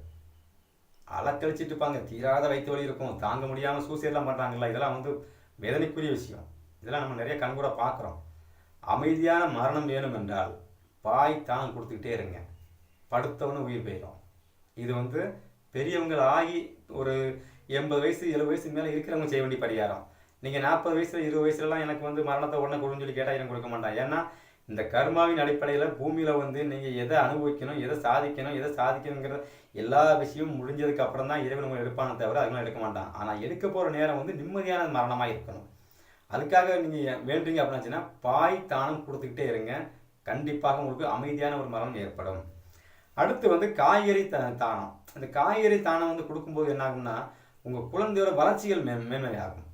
அலக்கழிச்சிட்டு இருப்பாங்க தீராத வயிற்று வலி இருக்கும் தாங்க முடியாமல் சூசைடெலாம் பண்ணுறாங்களா இதெல்லாம் வந்து வேதனைக்குரிய விஷயம். இதெல்லாம் நம்ம நிறைய கண்கூட பார்க்குறோம். அமைதியான மரணம் வேணும் என்றால் பாய் தானம் கொடுத்துக்கிட்டே இருங்க. படுத்தவனு உயிர் போயிடும் இது வந்து பெரியவங்கள் ஆகி ஒரு எண்பது வயசு எழுபது வயசு மேலே இருக்கிறவங்க செய்ய வேண்டிய பரிகாரம். நீங்கள் நாற்பது வயசில் இருபது வயசுலலாம் எனக்கு வந்து மரணத்தை உடனே கொடுன்னு சொல்லி கேட்டால் எனக்கு கொடுக்க மாட்டான் ஏன்னா இந்த கர்மாவின் அடிப்படையில் பூமியில் வந்து நீங்கள் எதை அனுபவிக்கணும் எதை சாதிக்கணும் எதை சாதிக்கணுங்கிற எல்லா விஷயமும் முடிஞ்சதுக்கு அப்புறம் தான் இறைவன் உங்களை எடுப்பானே தவிர அதுக்கெல்லாம் எடுக்க மாட்டான். ஆனால் எடுக்க போகிற நேரம் வந்து நிம்மதியான மரணமாக இருக்கணும். அதுக்காக நீங்கள் வேண்டுறீங்க அப்படின்னாச்சுன்னா பாய் தானம் கொடுத்துக்கிட்டே இருங்க. கண்டிப்பாக உங்களுக்கு அமைதியான ஒரு மரணம் ஏற்படும். அடுத்து வந்து காய்கறி த தானம். இந்த காய்கறி தானம் வந்து கொடுக்கும்போது என்ன ஆகும்னா உங்கள் குழந்தையோட வளர்ச்சிகள் மே மேன்மையாகும்.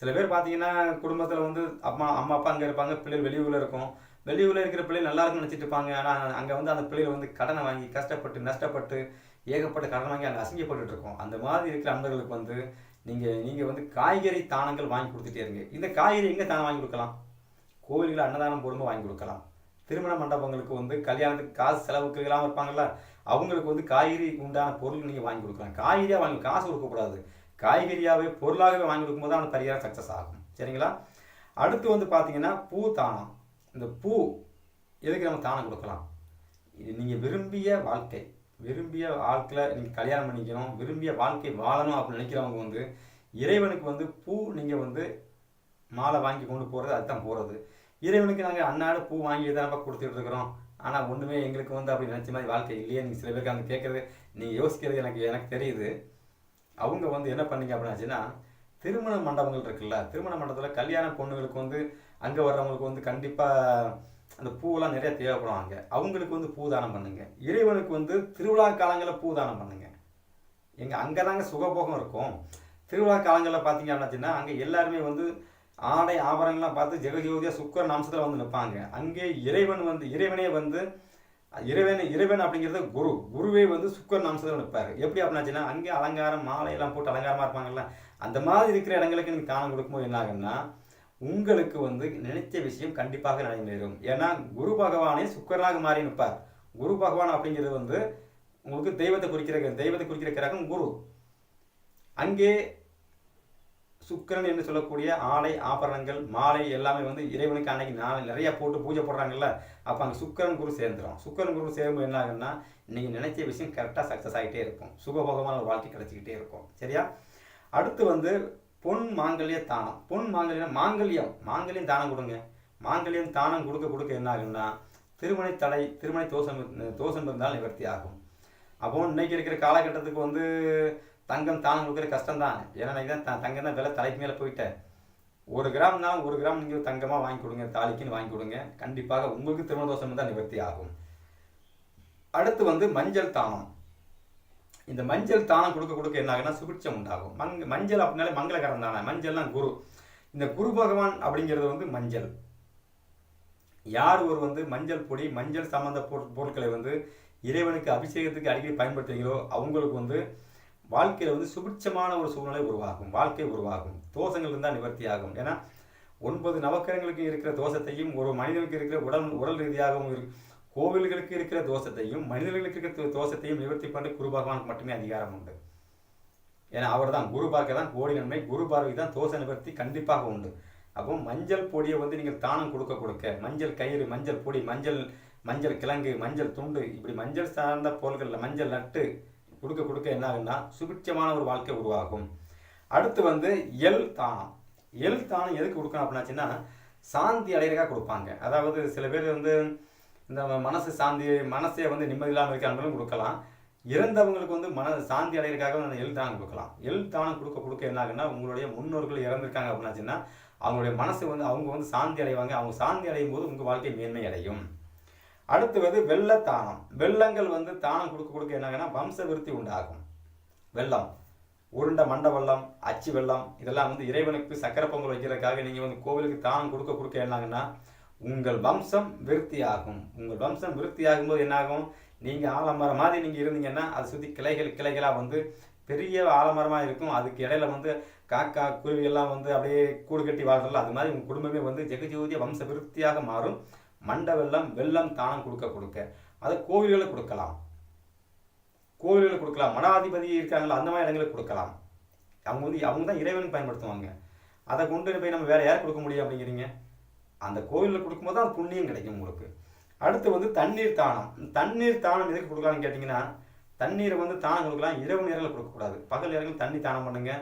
சில பேர் பார்த்தீங்கன்னா குடும்பத்தில் வந்து அம்மா அம்மா அப்பா அங்கே இருப்பாங்க பிள்ளைகள் வெளியூரில் இருக்கும். வெளியூரில் இருக்கிற பிள்ளைகள் நல்லா இருக்கும்னு நினச்சிட்டு இருப்பாங்க. ஆனால் அங்கே வந்து அந்த பிள்ளைகள் வந்து கடனை வாங்கி கஷ்டப்பட்டு நஷ்டப்பட்டு ஏகப்பட்ட கடன் வாங்கி அங்கே அசிங்கப்பட்டு இருக்கோம். அந்த மாதிரி இருக்கிற அன்பர்களுக்கு வந்து நீங்கள் நீங்கள் வந்து காய்கறி தானங்கள் வாங்கி கொடுத்துட்டே இருங்க. இந்த காய்கறி எங்கே தானம் வாங்கி கொடுக்கலாம்? கோவில்களில் அன்னதானம் போடும்போது வாங்கி கொடுக்கலாம். திருமண மண்டபங்களுக்கு வந்து கல்யாணத்துக்கு காசு செலவுக்கு இல்லாமல் இருப்பாங்கள்ல அவங்களுக்கு வந்து காய்கறி உண்டான பொருள் நீங்கள் வாங்கி கொடுக்கலாம். காய்கறியாக வாங்கி காசு கொடுக்கக்கூடாது காய்கறியாகவே பொருளாகவே வாங்கி கொடுக்கும்போது தான் அந்த பரிகாரம் சக்ஸஸ் ஆகும். சரிங்களா? அடுத்து வந்து பார்த்தீங்கன்னா பூ தானம். இந்த பூ எதுக்கு நம்ம தானம் கொடுக்கலாம்? இது நீங்கள் விரும்பிய வாழ்க்கை. விரும்பிய வாழ்க்கையில் நீங்கள் கல்யாணம் பண்ணிக்கணும் விரும்பிய வாழ்க்கை வாழணும் அப்படின்னு நினைக்கிறவங்க வந்து இறைவனுக்கு வந்து பூ நீங்கள் வந்து மாலை வாங்கி கொண்டு போகிறது அதுதான் போகிறது இறைவனுக்கு நாங்கள் அன்னாடு பூ வாங்கி தான் கொடுத்துட்டு இருக்கிறோம். ஆனால் ஒன்றுமே எங்களுக்கு வந்து அப்படி நினச்ச மாதிரி வாழ்க்கை இல்லையே நீங்கள் சில பேருக்கு அங்கே கேட்குறது நீங்கள் யோசிக்கிறது எனக்கு எனக்கு தெரியுது. அவங்க வந்து என்ன பண்ணீங்க அப்படின்னாச்சுன்னா திருமண மண்டபங்கள் இருக்குல்ல திருமண மண்டபத்தில் கல்யாண பொண்ணுங்களுக்கு வந்து அங்கே வர்றவங்களுக்கு வந்து கண்டிப்பாக அந்த பூவெல்லாம் நிறைய தேவைப்படும் அங்கே அவங்களுக்கு வந்து பூ தானம் பண்ணுங்க. இறைவனுக்கு வந்து திருவிழா காலங்களில் பூ தானம் பண்ணுங்க. எங்கள் அங்கே தாங்க சுகபோகம் இருக்கும். திருவிழா காலங்களில் பார்த்தீங்க அப்படின்னா அங்கே எல்லாருமே வந்து ஆடை ஆபரணங்கள்லாம் பார்த்து ஜெகஜோதியாக சுக்கர் நாம்சத்தில் வந்து நிற்பாங்க அங்கே இறைவன் வந்து இறைவனே வந்து இறைவன் இறைவன் அப்படிங்கிறது குரு. குருவே வந்து சுக்கர் நாம்சத்தில் நிற்பார் எப்படி அப்படின்னாச்சுன்னா அங்கே அலங்காரம் மாலையெல்லாம் போட்டு அலங்காரமாக இருப்பாங்கல்ல அந்த மாதிரி இருக்கிற இடங்களுக்கு நீங்கள் தானம் கொடுக்கும்போது என்ன ஆகுன்னா உங்களுக்கு வந்து நினைச்ச விஷயம் கண்டிப்பாக நடைபெறும். ஏன்னா குரு பகவானே சுக்கரனாக மாறி நிற்பார். குரு பகவான் அப்படிங்கிறது வந்து உங்களுக்கு தெய்வத்தை குறிக்கிற தெய்வத்தை குறிக்கிற கிரகம் குரு. அங்கே சுக்கரன் என்று சொல்லக்கூடிய ஆலை ஆபரணங்கள் மாலை எல்லாமே வந்து இறைவனுக்கு அன்னைக்கு நாளை நிறையா போட்டு பூஜை போடுறாங்கல்ல அப்போ அங்கே சுக்கரன் குரு சேர்ந்துடும் சுக்கரன் குரு சேரும்போது என்ன ஆகுன்னா நீங்கள் நினைச்ச விஷயம் கரெக்டாக சக்ஸஸ் ஆகிட்டே இருக்கும். சுகபோகமான ஒரு வாழ்க்கை கிடச்சிக்கிட்டே இருக்கும். சரியா? அடுத்து வந்து பொன் மாங்கல்ய தானம். பொன் மாங்கல்யம் மாங்கல்யம். மாங்கல்யம் தானம் கொடுங்க. மாங்கல்யம் தானம் கொடுக்க கொடுக்க என்ன ஆகும்னா திருமண தடை திருமண தோஷம் தோஷம் இருந்தால் நிவர்த்தி ஆகும். அப்போ இன்னைக்கு இருக்கிற காலகட்டத்துக்கு வந்து தங்கம் தானம் கொடுக்குற கஷ்டம் தான் ஏன்னா இன்னைக்கு தான் த- தங்கம் தான் விலை தலைக்கு மேலே போயிட்டேன் ஒரு கிராம் தான் ஒரு கிராம் நீங்கள் தங்கமாக வாங்கி கொடுங்க தாலிக்குன்னு வாங்கி கொடுங்க. கண்டிப்பாக உங்களுக்கு திருமண தோஷம் தான் நிவர்த்தி ஆகும். அடுத்து வந்து மஞ்சள் தானம். இந்த மஞ்சள் தானம் கொடுக்க கொடுக்க என்ன ஆகுனா சுபிட்சம் உண்டாகும். மங் மஞ்சள் அப்படின்னாலே மங்களகரம் தானே. மஞ்சள்லாம் குரு. இந்த குரு பகவான் அப்படிங்கிறது வந்து மஞ்சள். யார் ஒரு வந்து மஞ்சள் பொடி மஞ்சள் சம்மந்த பொருட்களை வந்து இறைவனுக்கு அபிஷேகத்துக்கு அடிக்கடி பயன்படுத்துகிறீங்களோ அவங்களுக்கு வந்து வாழ்க்கையில் வந்து சுபிட்சமான ஒரு சூழ்நிலை உருவாகும். வாழ்க்கை உருவாகும். தோஷங்கள் இருந்தால் நிவர்த்தி ஆகும். ஏன்னா ஒன்பது நவக்கரங்களுக்கு இருக்கிற தோஷத்தையும் ஒரு மனிதனுக்கு இருக்கிற உடல் உடல் ரீதியாகவும் இருக்கும் கோவில்களுக்கு இருக்கிற தோஷத்தையும் மனிதர்களுக்கு இருக்கிற தோஷத்தையும் நிவர்த்தி பண்ண குரு பகவானுக்கு மட்டுமே அதிகாரம் உண்டு. ஏன்னா அவர் தான் குரு பார்க்க தான் கோடி நன்மை குரு பார்வை தான் தோஷ நிவர்த்தி கண்டிப்பாக உண்டு. அப்போ மஞ்சள் பொடியை வந்து நீங்கள் தானம் கொடுக்க கொடுக்க மஞ்சள் கயிறு மஞ்சள் பொடி மஞ்சள் மஞ்சள் கிழங்கு மஞ்சள் துண்டு இப்படி மஞ்சள் சார்ந்த பொருட்களில் மஞ்சள் நட்டு கொடுக்க கொடுக்க என்ன ஆகுன்னா சுபிட்சமான ஒரு வாழ்க்கை உருவாகும். அடுத்து வந்து எல் தானம். எல் தானம் எதுக்கு கொடுக்கணும் அப்படின்னாச்சுன்னா சாந்தி அடையிறக்காக கொடுப்பாங்க. அதாவது சில பேர் வந்து இந்த மனசு சாந்தி மனசே வந்து நிம்மதி இல்லாமல் இருக்காங்களும் கொடுக்கலாம். இறந்தவங்களுக்கு வந்து மன சாந்தி அடைகிறதுக்காக அந்த எழுத்தானம் கொடுக்கலாம். எழுத்தானம் கொடுக்க கொடுக்க என்ன ஆகுன்னா உங்களுடைய முன்னோர்கள் இறந்துருக்காங்க அப்படின்னாச்சுன்னா அவங்களுடைய மனசு வந்து அவங்க வந்து சாந்தி அடைவாங்க. அவங்க சாந்தி அடையும் போது உங்கள் வாழ்க்கை மேன்மை அடையும். அடுத்து வந்து வெள்ளத்தானம் வெள்ளங்கள் வந்து தானம் கொடுக்க கொடுக்க என்ன ஆகுன்னா வம்ச விருத்தி உண்டாகும். வெள்ளம். உருண்டை மண்ட வெள்ளம் அச்சு வெள்ளம் இதெல்லாம் வந்து இறைவனுக்கு சக்கரை பொங்கல் வைக்கிறதுக்காக நீங்கள் வந்து கோவிலுக்கு தானம் கொடுக்க கொடுக்க என்னாங்கன்னா உங்கள் வம்சம் விருத்தியாகும். உங்கள் வம்சம் விருத்தியாகும் போது என்னாகும்? நீங்கள் ஆலமரம் மாதிரி நீங்கள் இருந்தீங்கன்னா அதை சுற்றி கிளைகள் கிளைகளாக வந்து பெரிய ஆலமரமாக இருக்கும். அதுக்கு இடையில வந்து காக்கா குருவியெல்லாம் வந்து அப்படியே கூடு கட்டி வாழ்றல அது மாதிரி உங்கள் குடும்பமே வந்து ஜெகஜோதிய வம்ச விருத்தியாக மாறும். மண்ட வெள்ளம் வெள்ளம் தானம் கொடுக்க கொடுக்க. அதை கோவில்களுக்கு கொடுக்கலாம். கோவில்களுக்கு கொடுக்கலாம். மடாதிபதி இருக்காங்களா அந்த மாதிரி இடங்களுக்கு கொடுக்கலாம். அவங்க வந்து அவங்க தான் இறைவனுக்கு பயன்படுத்துவாங்க. அதை கொண்டு போய் நம்ம வேற யார் கொடுக்க முடியும் அப்படிங்கிறீங்க? அந்த கோவிலில் கொடுக்கும்போது தான் புண்ணியம் கிடைக்கும் உங்களுக்கு. அடுத்து வந்து தண்ணீர் தானம். தண்ணீர் தானம் எதுக்கு கொடுக்கலாம்னு கேட்டிங்கன்னா தண்ணீரை வந்து தானம் கொடுக்கலாம். இரவு நேரங்களில் கொடுக்கக்கூடாது. பகல் நேரங்களில் தண்ணி தானம் பண்ணுங்க.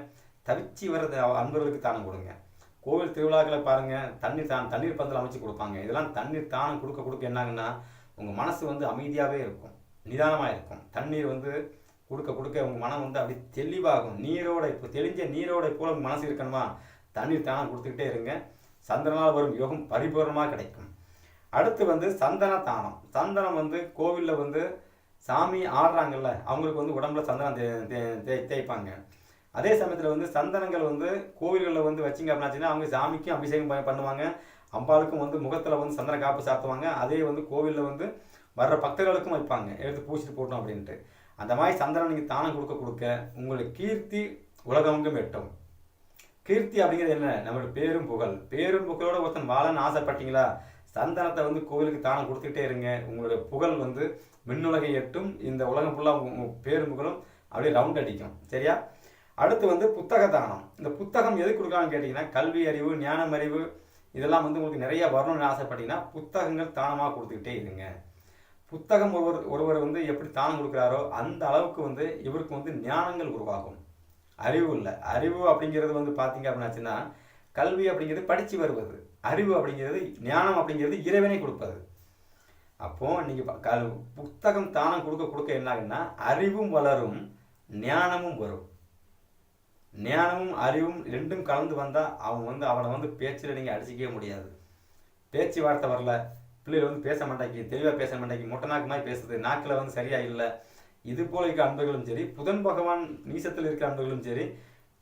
தவிச்சி வர்றது அன்பர்களுக்கு தானம் கொடுங்க. கோவில் திருவிழாக்களை பாருங்கள் தண்ணீர் தானம் தண்ணீர் பந்தல் அமைச்சு கொடுப்பாங்க. இதெல்லாம் தண்ணீர் தானம் கொடுக்க கொடுக்க என்னாங்கன்னா உங்கள் மனசு வந்து அமைதியாகவே இருக்கும். நிதானமாக இருக்கும். தண்ணீர் வந்து கொடுக்க கொடுக்க உங்கள் மனம் வந்து அப்படி தெளிவாகும். நீரோட இப்போ தெளிஞ்ச நீரோட போல உங்கள் மனசு இருக்கணுமா? தண்ணீர் தானம் கொடுத்துக்கிட்டே இருங்க. சந்திரனால் வரும் யோகம் பரிபூர்ணமாக கிடைக்கும். அடுத்து வந்து சந்தன தானம். சந்தனம் வந்து கோவிலில் வந்து சாமி ஆடுறாங்கல்ல அவங்களுக்கு வந்து உடம்புல சந்தனம் தே தே- தே தேய்ப்பாங்க. அதே சமயத்தில் வந்து சந்தனங்கள் வந்து கோவில்களில் வந்து வச்சிங்க அப்படின்னாச்சுன்னா அவங்க சாமிக்கும் அபிஷேகம் பண்ணுவாங்க. அம்பாளுக்கும் வந்து முகத்தில் வந்து சந்தன காப்பு சாத்துவாங்க. அதே வந்து கோவிலில் வந்து வர்ற பக்தர்களுக்கும் வைப்பாங்க. எடுத்து பூசிட்டு போட்டோம் அப்படின்ட்டு. அந்த மாதிரி சந்தனம் நீங்கள் தானம் கொடுக்க கொடுக்க உங்களுக்கு கீர்த்தி உலகமங்கும் எட்டும். கீர்த்தி அப்படிங்கிறது என்ன? நம்மளோட பேரும் புகழ். பேரும் புகழோட ஒருத்தன் வாழன்னு ஆசைப்பட்டீங்களா? சந்தனத்தை வந்து கோவிலுக்கு தானம் கொடுத்துக்கிட்டே இருங்க. உங்களுடைய புகழ் வந்து மின்னுலகை எட்டும். இந்த உலகம் ஃபுல்லாக உங்கள் பேரும் புகழும். அப்படியே ரவுண்ட் அடிக்கும். சரியா? அடுத்து வந்து புத்தக தானம். இந்த புத்தகம் எது கொடுக்கலாம்னு கேட்டிங்கன்னா கல்வி அறிவு ஞானம் அறிவு இதெல்லாம் வந்து உங்களுக்கு நிறைய வரணும்னு ஆசைப்பட்டீங்கன்னா புத்தகங்கள் தானமாக கொடுத்துக்கிட்டே இருங்க. புத்தகம் ஒருவர் ஒருவர் வந்து எப்படி தானம் கொடுக்குறாரோ அந்த அளவுக்கு வந்து இவருக்கு வந்து ஞானங்கள் உருவாகும். அறிவு இல்லை. அறிவு அப்படிங்கிறது வந்து பார்த்தீங்க அப்படின்னாச்சுன்னா கல்வி அப்படிங்கிறது படித்து வருவது. அறிவு அப்படிங்கிறது ஞானம் அப்படிங்கிறது இறைவனை கொடுப்பது. அப்போது நீங்கள் க புத்தகம் தானம் கொடுக்க கொடுக்க என்ன ஆகுன்னா அறிவும் வளரும் ஞானமும் வரும். ஞானமும் அறிவும் ரெண்டும் கலந்து வந்தால் அவன் வந்து அவனை வந்து பேச்சில் நீங்கள் அடிச்சிக்கவே முடியாது. பேச்சு வார்த்தை வரல. பிள்ளைகள் வந்து பேச மாட்டாக்கி தெளிவாக பேச மாட்டாக்கி முட்டை நாக்கு மாதிரி பேசுது. நாக்கில் வந்து சரியாக இல்லை. இது போல இருக்க அன்பர்களும் சரி புதன் பகவான் நீசத்தில் இருக்கிற அன்பர்களும் சரி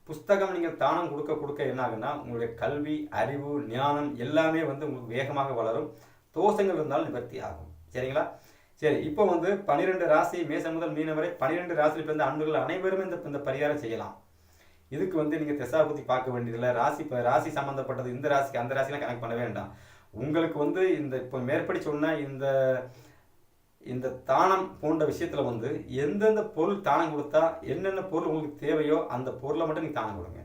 புஸ்தகம் நீங்கள் தானம் கொடுக்க கொடுக்க என்ன ஆகுன்னா உங்களுடைய கல்வி அறிவு ஞானம் எல்லாமே வந்து உங்களுக்கு வேகமாக வளரும். தோஷங்கள் இருந்தாலும் நிவர்த்தி ஆகும். சரிங்களா? சரி இப்போ வந்து பன்னிரெண்டு ராசி மேசம் முதல் மீனம் வரை பன்னிரெண்டு ராசியில் பிறந்த அன்புகள் அனைவரும் இந்த இந்த பரிகாரம் செய்யலாம். இதுக்கு வந்து நீங்கள் திசாபுத்தி பார்க்க வேண்டியதில்லை. ராசி இப்போ ராசி சம்மந்தப்பட்டது இந்த ராசிக்கு அந்த ராசிலாம் கனெக்ட் பண்ண வேண்டாம். உங்களுக்கு வந்து இந்த இப்போ மேற்படி சொன்ன இந்த இந்த தானம் போன்ற விஷயத்தில் வந்து எந்தெந்த பொருள் தானம் கொடுத்தா என்னென்ன பொருள் உங்களுக்கு தேவையோ அந்த பொருளை மட்டும் நீங்கள் தானம் கொடுங்க.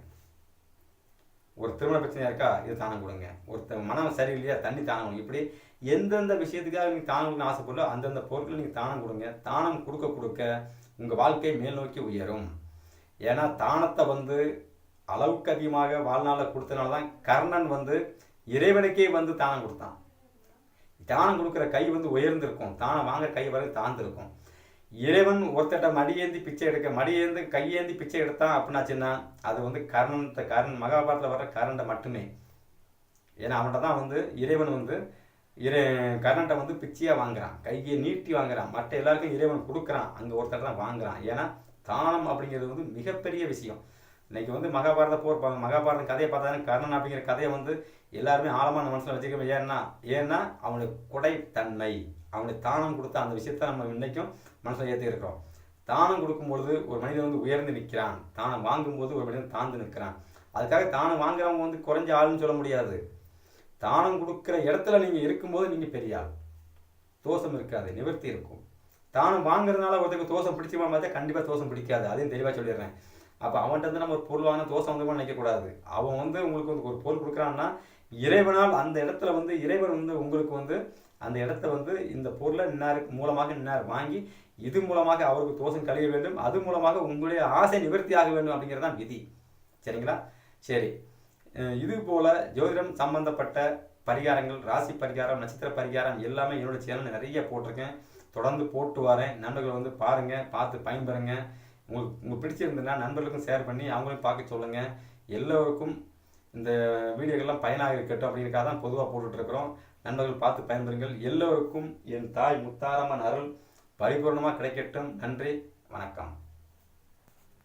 ஒரு திருமண பிரச்சனையாக இருக்கா இது தானம் கொடுங்க. ஒருத்தர் மனம் சரியில்லையா தண்ணி தானம் கொடுங்க. இப்படி எந்தெந்த விஷயத்துக்காக நீங்கள் தானம் கொடுக்கணும் ஆசைப்படலோ அந்தந்த பொருட்களை நீங்கள் தானம் கொடுங்க. தானம் கொடுக்க கொடுக்க உங்கள் வாழ்க்கை மேல் நோக்கி உயரும். ஏன்னா தானத்தை வந்து அளவுக்கு அதிகமாக வாழ்நாளில் கொடுத்தனால தான் கர்ணன் வந்து இறைவனுக்கே வந்து தானம் கொடுத்தான். தானம் கொடுக்குற கை வந்து உயர்ந்திருக்கும். தானம் வாங்க கை வரை தாழ்ந்திருக்கும். இறைவன் ஒருத்தட்ட மடியேந்தி பிச்சை எடுக்க மடியேந்து கையேந்தி பிச்சை எடுத்தான் அப்படின்னாச்சுன்னா அது வந்து கர்ணத்தை கர்ணன் மகாபாரத்தில் வர்ற கரண்டை மட்டுமே. ஏன்னா அவன்கிட்ட தான் வந்து இறைவன் வந்து இறை கரண்ட்டை வந்து பிச்சையாக வாங்குறான். கையை நீட்டி வாங்குறான். மற்ற எல்லாருக்கும் இறைவன் கொடுக்குறான். அங்கே ஒருத்தர் தான் வாங்குறான். ஏன்னா தானம் அப்படிங்கிறது வந்து மிகப்பெரிய விஷயம். இன்னைக்கு வந்து மகாபாரத போர் மகாபாரத மகாபாரதம் கதையை பார்த்தாலும் கர்ணன் அப்படிங்கிற கதையை வந்து எல்லாருமே ஆழமான மனசில் வச்சுக்கணும் ஏன்னா ஏன்னா அவனுக்கு குடைத்தன்மை தன்மை அவனுக்கு தானம் கொடுத்த அந்த விஷயத்த நம்ம இன்னைக்கும் மனசில் ஏற்றிருக்கிறோம் தானம் கொடுக்கும்பொழுது ஒரு மனிதன் வந்து உயர்ந்து நிற்கிறான். தானம் வாங்கும்போது ஒரு மனிதன் தாழ்ந்து நிற்கிறான். அதுக்காக தானம் வாங்குறவங்க வந்து குறைஞ்ச ஆளுன்னு சொல்ல முடியாது. தானம் கொடுக்குற இடத்துல நீங்கள் இருக்கும்போது நீங்கள் பெரிய ஆள். தோஷம் இருக்காது நிவர்த்தி இருக்கும். தானம் வாங்குறதுனால ஒருத்தருக்கு தோசம் பிடிச்சிமா பார்த்தா கண்டிப்பாக தோசம் பிடிக்காது. அதையும் தெளிவாக சொல்லிடுறேன். அப்போ அவன்கிட்ட வந்து நம்ம ஒரு பொருள் வாங்கினா தோசை வந்து நினைக்கக்கூடாது. அவன் வந்து உங்களுக்கு வந்து ஒரு பொருள் கொடுக்குறான்னா இறைவனால் அந்த இடத்துல வந்து இறைவன் வந்து உங்களுக்கு வந்து அந்த இடத்த வந்து இந்த பொருளை இன்னார் மூலமாக இன்னார் வாங்கி இது மூலமாக அவருக்கு தோஷம் கழிய வேண்டும் அது மூலமாக உங்களுடைய ஆசை நிவர்த்தி ஆக வேண்டும் அப்படிங்கிறது தான் விதி. சரிங்களா? சரி. இது போல் ஜோதிடம் சம்பந்தப்பட்ட பரிகாரங்கள் ராசி பரிகாரம் நட்சத்திர பரிகாரம் எல்லாமே என்னோட சேனல் நிறைய போட்டிருக்கேன். தொடர்ந்து போட்டு வரேன். நண்பர்கள் வந்து பாருங்கள் பார்த்து பயன்பெறுங்க. உங்களுக்கு உங்களுக்கு பிடிச்சிருந்ததுன்னா நண்பர்களுக்கும் ஷேர் பண்ணி அவங்களையும் பார்க்க சொல்லுங்கள் எல்லோருக்கும் இந்த வீடியோக்கள்லாம் பயனாக இருக்கட்டும் அப்படிங்கிறக்காக தான் பொதுவாக போட்டுட்ருக்குறோம். நண்பர்கள் பார்த்து பயன்பெறுங்கள். எல்லோருக்கும் என் தாய் முத்தாரம்மன் அருள். பரிபூர்ணமாக கிடைக்கட்டும். நன்றி. வணக்கம்.